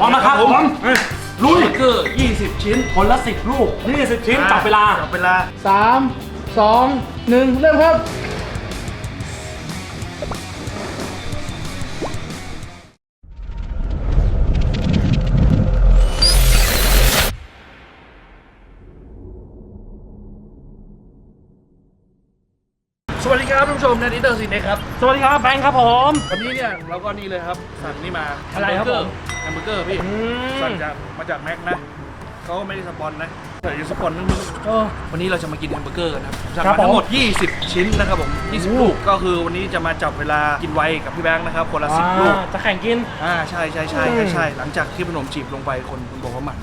พร้อมนะครับผมลุยเกอร์20 ชิ้นคนละสิบลูกนี่สิบชิ้นจับเวลา จับเวลาสามสองหนึ่งเริ่มครับ ดีครับท่านผู้ชมนันดิเตอร์ซีเน็กครับ สวัสดีครับแบงค์ครับผม วันนี้เนี่ยเราก็นี่เลยครับสั่งนี่มาอะไรครับผมแฮมเบอร์เกอร์พี่ สั่งจากมาจากแม็กนะเขาไม่ได้สปอนนะแต่จะสปอนนั่นมึงเออวันนี้เราจะมากินแฮมเบอร์เกอร์นะครับสั่งครับมาทั้งหมดผม20 ชิ้นนะครับผม 20 ลูก ก็คือวันนี้จะมาจับเวลากินไวกับพี่แบงค์นะครับ คนละ 10 ลูกอ่าจะแข่งกิน อ่าใช่ใช่ใช่ใช่ใช่ หลังจากที่ขนมจีบลงไปคนคนบอกว่าหมัน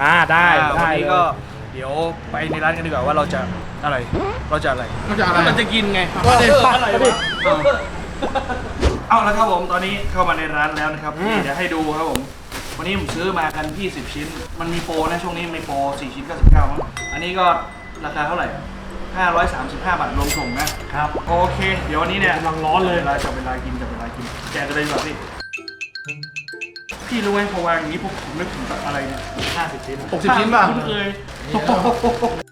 อ่า ได้อ่าวันได้นี้ก็ เดี๋ยวไปในร้านกันดีกว่าว่าเราจะอะไร เราจะอะไรเราจะอะไรมันจะกินไงก็เด็ดเออปักอะไรก็ดิวะเอาแล้วครับผมตอนนี้เข้ามาในร้านแล้วนะครับอืมเดี๋ยวให้ดูครับผม วันนี้ผมซื้อมากัน 20 ชิ้น มันมีโปรนะช่วงนี้มีโปร4ชิ้น99มั้งอันนี้ก็ราคาเท่าไหร่ 535 บาทรวมส่งนะครับ โอเค เดี๋ยววันนี้เนี่ยกำลังร้อนเลยเวลาจับเวลากินจับเวลากินแกะกันเลยดีกว่าพี่ พี่รู้ไหมพอวางอย่างนี้พวกผมนึกถึงอะไรเนี่ยห้าสิบชิ้น60ชิ้นป่ะ คุ้นเคย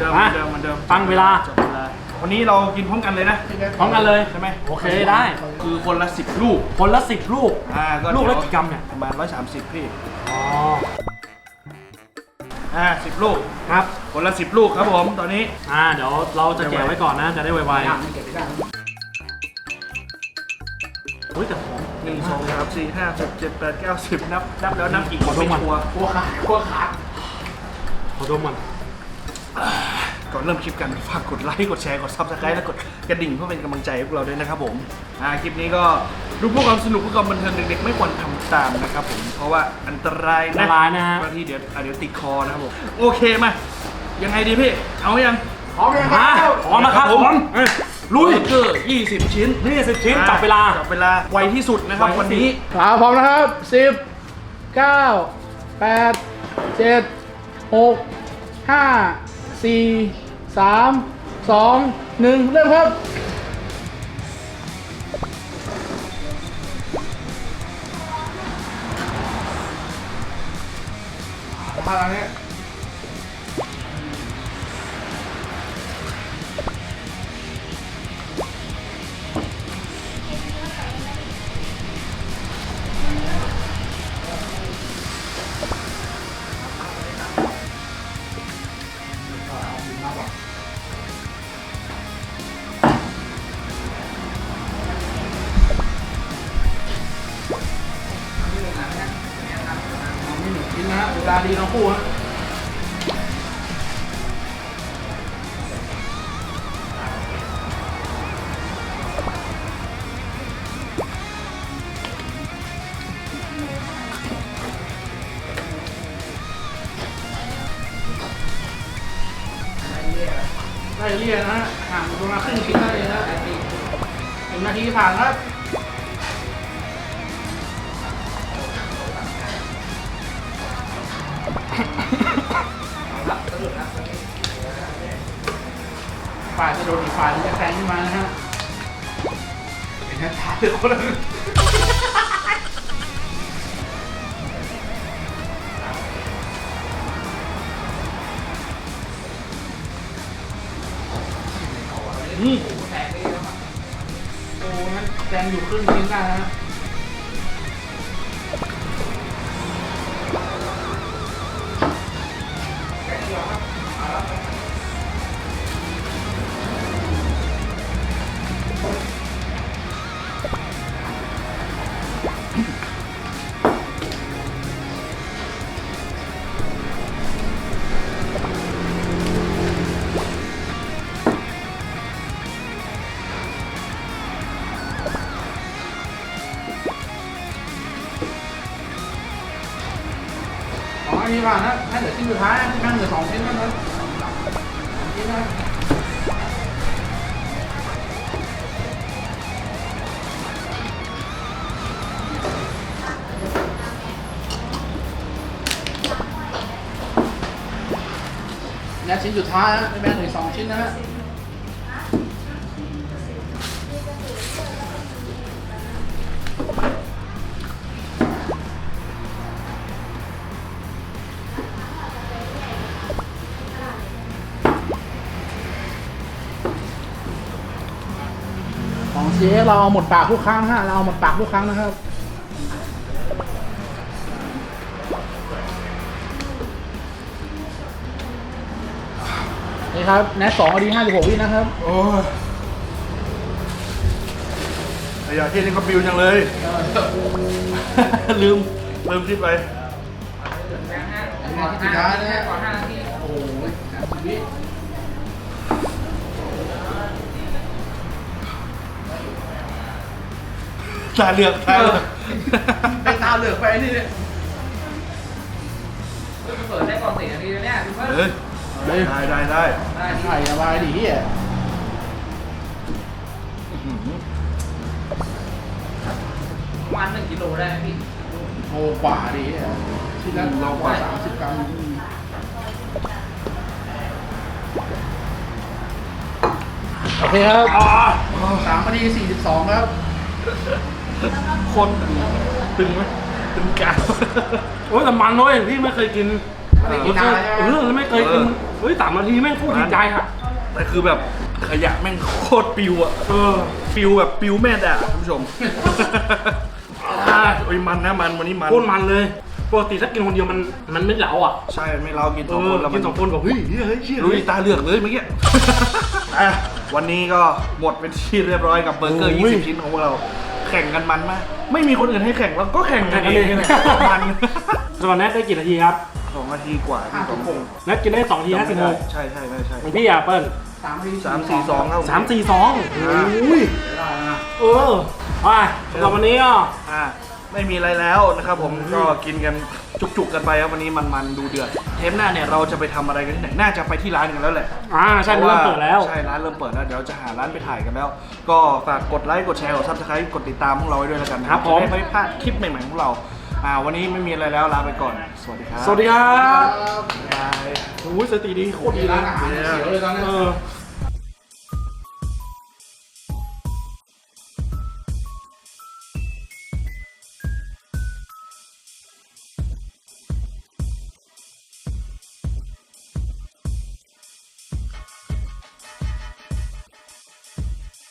เหมือนเดิมเหมือนเดิมเหมือนเดิมตั้งเวลาจับเวลาวันนี้เรากินพร้อมกันเลยนะพร้อมกันเลยใช่ไหมโอเคได้ คือคนละสิบลูก คนละสิบลูกอ่าก็ลูกละดี๋วกี่กรัมเนี่ยประมาณร้อยสามสิบพี่อ๋ออ่าสิบลูกครับ คนละสิบลูกครับผมตอนนี้ อ่าเดี๋ยวเราจะแกะไว้ก่อนนะจะได้ไวๆอุ้ยแต่ของหนึ่งสองสามสี่ห้าหกเจ็ดแปดเก้าสิบนับนับแล้วนับอีกขอดูไม่มันชัวร์พวกขาพวกขาขอดมมัน ก่อนเริ่มคลิปกันฝากกดไลค์กดแชร์กดซับสไครต์และกดกระดิ่งเพื่อเป็นกำลังใจให้พวกเราด้วยนะครับผมอ่าคลิปนี้ก็ดูเพื่อความสนุกเพื่อความบันเทิงเด็กๆ ไม่ควรทำตามนะครับผมเพราะว่าอันตรายอันนะตรายนะฮะ บางทีเดี๋ยวอะเดี๋ยวติดคอนะครับผมโอเคมายังไงดีพี่เอายังพร้อมยังคมารับ พร้อมนะครับผมเอ้ยลุยเกอร์20 ชิ้นนี่สิบชิ้นจับเวลา จับเวลาไวที่สุดนะครับไวที่สุด วันนี้ขาพร้อมนะครับสิบเก้าแปดเจ็ดหกห้า สี่สามสองหนึ่งเริ่มครับ มาแล้วเนี่ย ตาดีทั้งคู่ฮะได้เรียนนะฮะห่างประมาณครึ่งชิ้นได้เลยนะหนึ่งนาทีผ่านครับ ฝ่ายจะโดนอีกฝ่ายจะแซงขึ้นมานะฮะเห็นไหมถ่ายเลยคนละนี่โอ้งั้นแซงอยู่ครึ่งชิ้นได้นะ มีก่อนนะให้เหลือชิ้นสุดท้ายแม่งเหลือสองชิ้นแล้วนะชิ้นนะและชิ้นสุดท้ายนะแม่งเหลือสองชิ้นนะฮะ ของ CX เราเอาหมดปากทุกครั้งฮะเราเอาหมดปากทุกครั้งนะครับนี่ครับแนทสองนาทีห้าสิบหกวินะครับโอ้ยไอ้ยาที่นี่ก็บิวจังเลย ลืมลืมคิดไปนาทีสุดท้ายนะฮะโอ้โห ตาเหลือกตาเหลือกไปตาเหลือกไปนี่เนี่ยเปิดได้ก่อนสี่นาทีแล้วเนี่ยดูว่าเฮ้ยเฮ้ยได้ได้ได้ได้ที่ไข่สบายดีเฮียอื้อหือประมาณหนึ่งกิโลได้ไหมพี่โอ้กว่าดีเฮียที่นั้นเรากว่าสามสิบกรัมโอเคครับสามนาทีสี่สิบสองครับ คนตึงไหมตึงกาวโอ้ยแต่มันน้อยพี่ไม่เคยกินไม่ได้กินนานใช่ไหม เออแล้วไม่เคยกินเฮ้ยสามนาทีแม่งโคตรดีใจอะแต่คือแบบขยะแม่งโคตรปิวอะเออปิวแบบปิวแม่ด่าท่านผู้ชมอ่าโอ้ยมันนะมันวันนี้มันโคตรมันเลยปกติถ้ากินคนเดียวมันมันไม่เหลาอะใช่ไม่เรากินเอสองคอนแล้วกิมันนสองคนแบบเฮ้ยเฮ้ยเฮ้ยเชี่ยลุยตาเหลือกเลยเมื่อกี้อะวันนี้ก็หมดเป็นที่เรียบร้อยกับเบอร์เกอร์ 20 ชิ้นของพวกเรา แข่งกันมันมาก ไม่มีคนอื่นให้แข่งเราก็แข่งกันเองนี่แหละมันส่วนแนทได้กี่นาทีครับสองนาทีกว่าพี่สองคงแนทกินได้สองนาทีห้าสิบหกใช่ใช่ใช่ใช่ของพี่อะเปิ้ลสามนาทีสามสี่สองครับสามสี่สองโอ้ยได้นะเออไปสำหรับวันนี้ก็อ่า ไม่มีอะไรแล้วนะครับผมก็กินกันจุกๆกันไปครับวันนี้มันๆดูเดือดเทปหน้าเนี่ยเราจะไปทำอะไรกันที่ไหนน่าจะไปที่ร้านกันแล้วแหละอ่าใช่เริ่มเปิดแล้ว ใช่ร้านเริ่มเปิดแล้วเดี๋ยวจะหาร้านไปถ่ายกันแล้ว ก็ฝากกดไลค์กดแชร์กดซับสไครต์กดติดตามพวกเราไว้ด้วยแล้วกันนะครับผม จะได้ไม่พลาดคลิปใหม่ๆของพวกเราอ่าวันนี้ไม่มีอะไรแล้วลาไปก่อน สวัสดีครับสวัสดีครับบ๊ายบาย โอ้ยสติดีโคตรดีมีเลร้ายนอาหารเสียวเลยตอนนี้ เออ